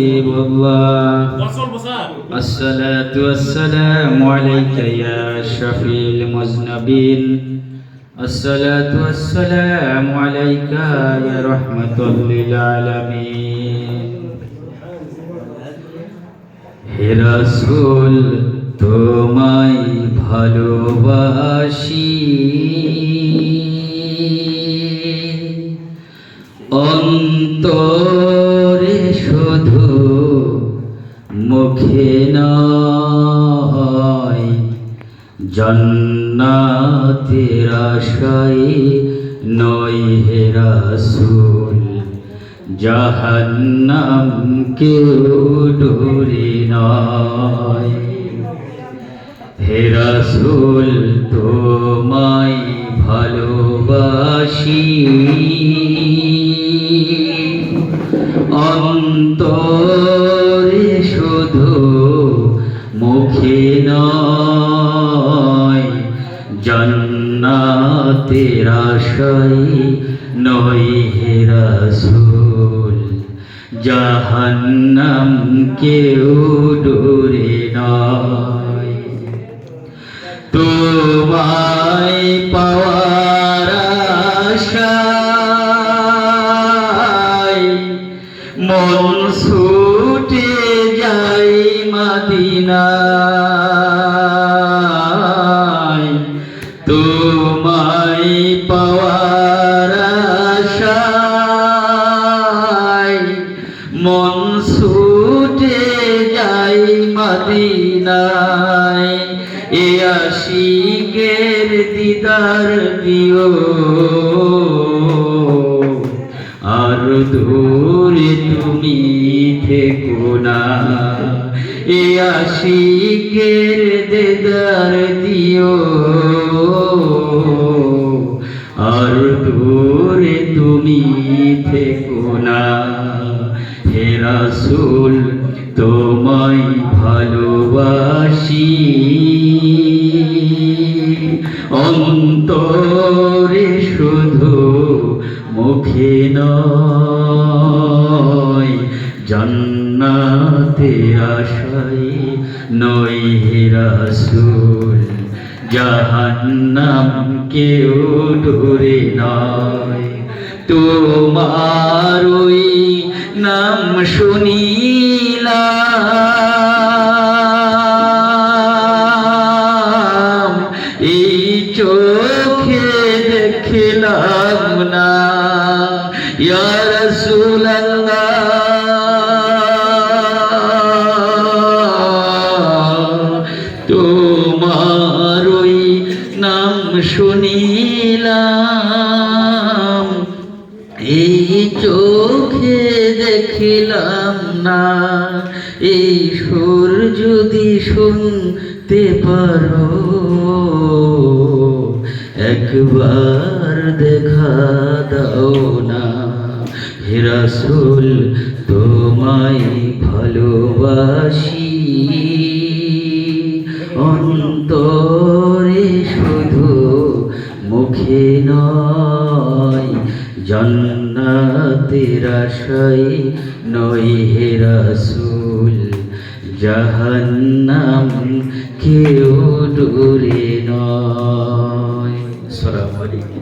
حبيب الله বছর বছর الصلاة والسلام عليك يا شفيع المذنبين الصلاة والسلام عليك يا رحمة للعالمين হে রাসূল তোমায় ভালোবাসি অন্তরে মুখে নয়। জন্নাতের নয় হে রাসূল। জাহান্নাম কেউ ডোরে নয়। হে রাসূল, তোমায় ভালোবাসি। অন্তরে মুখে নয়, জন্নাতের আশায় নয় হে রাসূল, জাহান্নাম কেউ ডোরে নয়। তোমায় পাওয়ার আশায় মন ছুটে মাদিনায় তোমায় পাওয়ার আশায় মন ছুটে যাই মদিনায়। এ আশিকের দিদার দিও আর দূরে তুমি থেকো না। এ আশিকের দিদার দিও। আর দূরে তুমি থেকো না। হে রাসূল, তোমায় ভালোবাসি। অন্তরে শুধু মুখে নয় জান্নাতে আশাই হে রাসূল, জাহান্নাম কেউ ডোরে নয়। তোমার ওই নাম শুনিলাম, এই চোখে দেখলাম না। ইয়া রাসূলুল্লাহ তোমার ওই নাম শুনিলাম। এই চোখে দেখিলাম না, এই সুর যদি শুনতে পারো, একবার দেখা দাও না। হে রাসূল, তোমায় ভালোবাসি। জন্নাতের নই হে রসুল জাহান্নাম কেউ দূরে নয়। আসসালামু আলাইকুম।